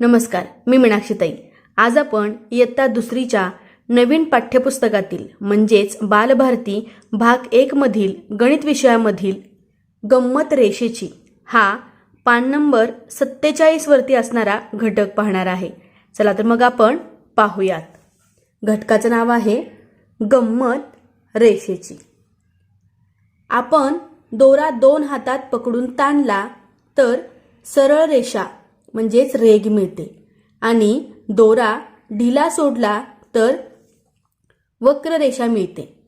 नमस्कार मी मीनाक्षीताई. आज आपण इयत्ता दुसरीच्या नवीन पाठ्यपुस्तकातील म्हणजेच बालभारती भाग एकमधील गणित विषयामधील गंमत रेषेची हा पान नंबर सत्तेचाळीसवरती असणारा घटक पाहणार आहे. चला तर मग आपण पाहूयात. घटकाचं नाव आहे गंमत रेषेची. आपण दोरा दोन हातात पकडून ताणला तर सरळ रेषा म्हणजेच रेग मिळते. आणि दोरा ढिला सोडला तर वक्र रेषा मिळते.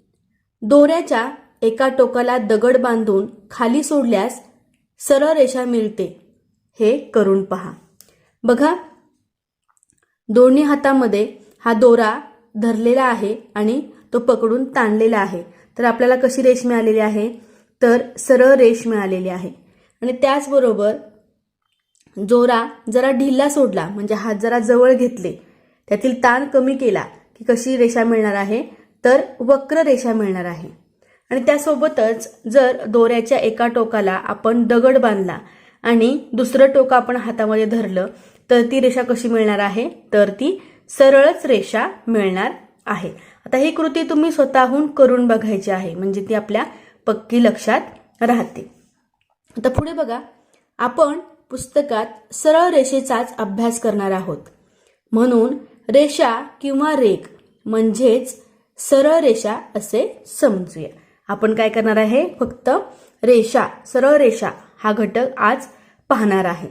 दोऱ्याच्या एका टोकाला दगड बांधून खाली सोडल्यास सरळ रेषा मिळते. हे करून पहा. बघा दोन्ही हातामध्ये हा दोरा धरलेला आहे आणि तो पकडून ताणलेला आहे. तर आपल्याला कशी रेष मिळालेली आहे? तर सरळ रेष मिळालेली आहे. आणि त्याचबरोबर जोरा जरा ढिल्ला सोडला म्हणजे हात जरा जवळ घेतले. त्यातील ताण कमी केला की कशी रेषा मिळणार आहे? तर वक्र रेषा मिळणार आहे. आणि त्यासोबतच जर दोऱ्याच्या एका टोकाला आपण दगड बांधला आणि दुसरं टोक आपण हातामध्ये धरलं तर ती रेषा कशी मिळणार आहे? तर ती सरळच रेषा मिळणार आहे. आता ही कृती तुम्ही स्वतःहून करून बघायची आहे म्हणजे ती आपल्या पक्की लक्षात राहते. आता पुढे बघा. आपण पुस्तकात सरळ रेषेचाच अभ्यास करणार आहोत. म्हणून रेषा किंवा रेख म्हणजेच सरळ रेषा असे समजूया. आपण काय करणार आहे? फक्त रेषा सरळ रेषा हा घटक आज पाहणार आहे.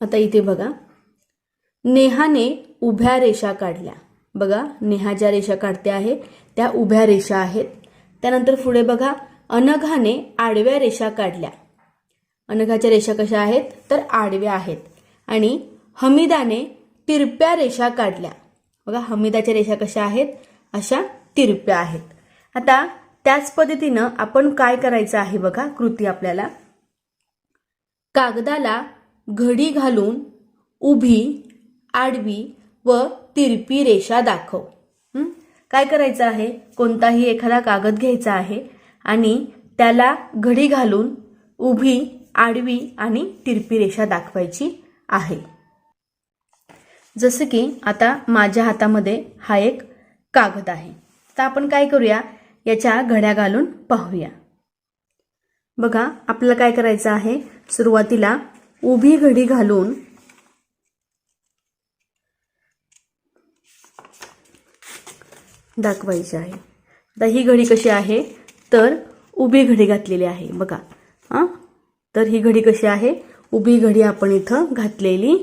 आता इथे बघा. नेहाने उभ्या रेषा काढल्या. बघा नेहा ज्या रेषा काढते आहे त्या उभ्या रेषा आहेत. त्यानंतर पुढे बघा. अनघाने आडव्या रेषा काढल्या. अनघाच्या रेषा कशा आहेत? तर आडव्या आहेत. आणि हमीदाने तिरप्या रेषा काढल्या. बघा हमीदाच्या रेषा कशा आहेत? अशा तिरप्या आहेत. आता त्याच पद्धतीनं आपण काय करायचं आहे बघा कृती आपल्याला. कागदाला घडी घालून उभी आडवी व तिरपी रेषा दाखव. काय करायचं आहे? कोणताही एखादा कागद घ्यायचा आहे आणि त्याला घडी घालून उभी आडवी आणि तिरपी रेषा दाखवायची आहे. जसं की आता माझ्या हातामध्ये हा एक कागद आहे. तर आपण काय करूया? याच्या घड्या घालून पाहूया. बघा आपल्याला काय करायचं आहे? सुरुवातीला उभी घडी घालून दाखवायची आहे. आता ही घडी कशी आहे? तर उभी घडी घातलेली आहे. बघा. तर ही घडी कशी आहे? उभी घडी आपण इथं घातलेली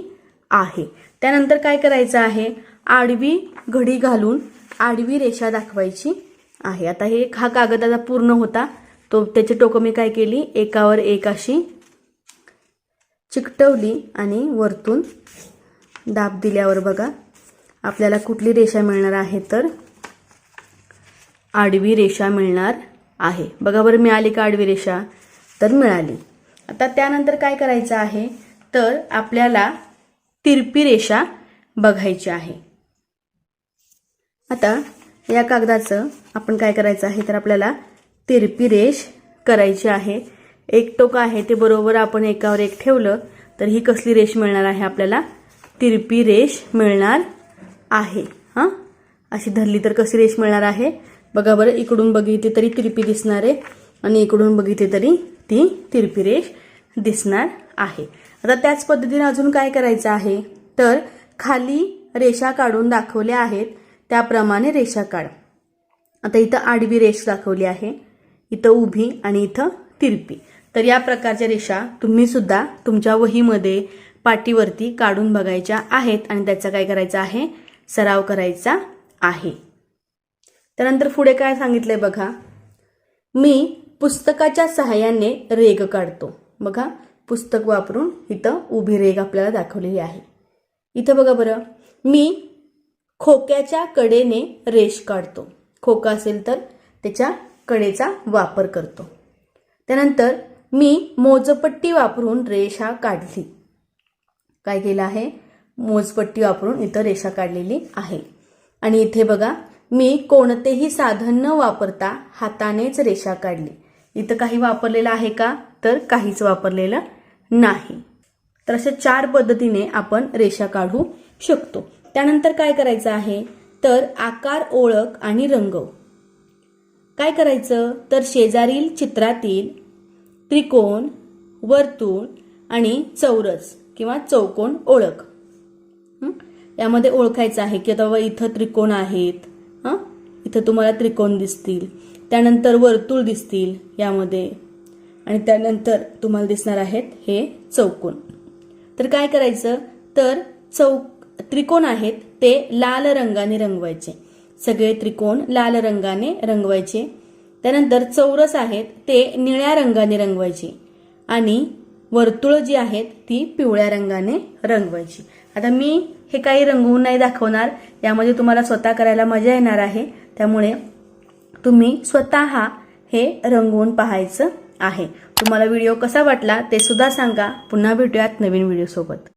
आहे. त्यानंतर काय करायचं आहे? आडवी घडी घालून आडवी रेषा दाखवायची आहे. आता हे हा कागदाचा पूर्ण होता. तो त्याची टोकं मी काय केली? एकावर एक अशी चिकटवली आणि वरतून दाब दिल्यावर बघा. आपल्याला कुठली रेषा मिळणार आहे तर? आडवी रेषा मिळणार आहे. बघा बरं मिळाली का आडवी रेषा? तर मिळाली. आता त्यानंतर काय करायचं आहे? तर आपल्याला तिरपी रेषा बघायची आहे. आता या कागदाचं आपण काय करायचं आहे? तर आपल्याला तिरपी रेष करायची आहे. एक टोक आहे ते बरोबर आपण एकावर एक ठेवलं तर ही कसली रेष मिळणार आहे? आपल्याला तिरपी रेष मिळणार आहे. हां? अशी धरली तर कशी रेष मिळणार आहे? बघा बरं इकडून बघितली तरी तिरपी दिसणार आहे आणि इकडून बघितली तरी ती तिरपी रेष दिसणार आहे. आता त्याच पद्धतीने अजून काय करायचं आहे? तर खाली रेषा काढून दाखवल्या आहेत. त्याप्रमाणे रेषा काढ. आता इथं आडवी रेष दाखवली आहे. इथं उभी आणि इथं तिरपी. तर या प्रकारच्या रेषा तुम्ही सुद्धा तुमच्या वहीमध्ये पाटीवरती काढून बघायच्या आहेत आणि त्याचा काय करायचा आहे? सराव करायचा आहे. त्यानंतर पुढे काय सांगितलंय बघा? मी पुस्तकाच्या सहाय्याने रेग काढतो. बघा पुस्तक वापरून इथं उभी रेग आपल्याला दाखवलेली आहे. इथं बघा बरं मी खोक्याच्या कडेने रेष काढतो. खोका असेल तर त्याच्या कडेचा वापर करतो. त्यानंतर मी मोजपट्टी वापरून रेषा काढली. काय केलं आहे? मोजपट्टी वापरून इथं रेषा काढलेली आहे. आणि इथे बघा मी कोणतेही साधन न वापरता हातानेच रेषा काढली. इथं काही वापरलेलं आहे का? तर काहीच वापरलेलं नाही. तर अशा चार पद्धतीने आपण रेषा काढू शकतो. त्यानंतर काय करायचं आहे? तर आकार ओळख आणि रंगव काय करायचं? तर शेजारील चित्रातील त्रिकोण वर्तुळ आणि चौरस किंवा चौकोन ओळख. यामध्ये ओळखायचं आहे की आता इथं त्रिकोण आहेत. हां? इथं तुम्हाला त्रिकोण दिसतील. त्यानंतर वर्तुळ दिसतील यामध्ये. आणि त्यानंतर तुम्हाला दिसणार आहेत हे चौकोन. तर काय करायचं? तर चौ त्रिकोण आहेत ते लाल रंगाने रंगवायचे. सगळे त्रिकोण लाल रंगाने रंगवायचे. त्यानंतर चौरस आहेत ते निळ्या रंगाने रंगवायचे. आणि वर्तुळं जी आहेत ती पिवळ्या रंगाने रंगवायची. आता मी हे काही रंगवून नाही दाखवणार यामध्ये तुम्हाला स्वतः करायला मजा येणार आहे. त्यामुळे तुम्ही स्वतः हे रंगवून पाहायचं आहे. तुम्हाला व्हिडिओ कसा वाटला ते सुद्धा सांगा. पुन्हा भेटूयात नवीन व्हिडिओसोबत.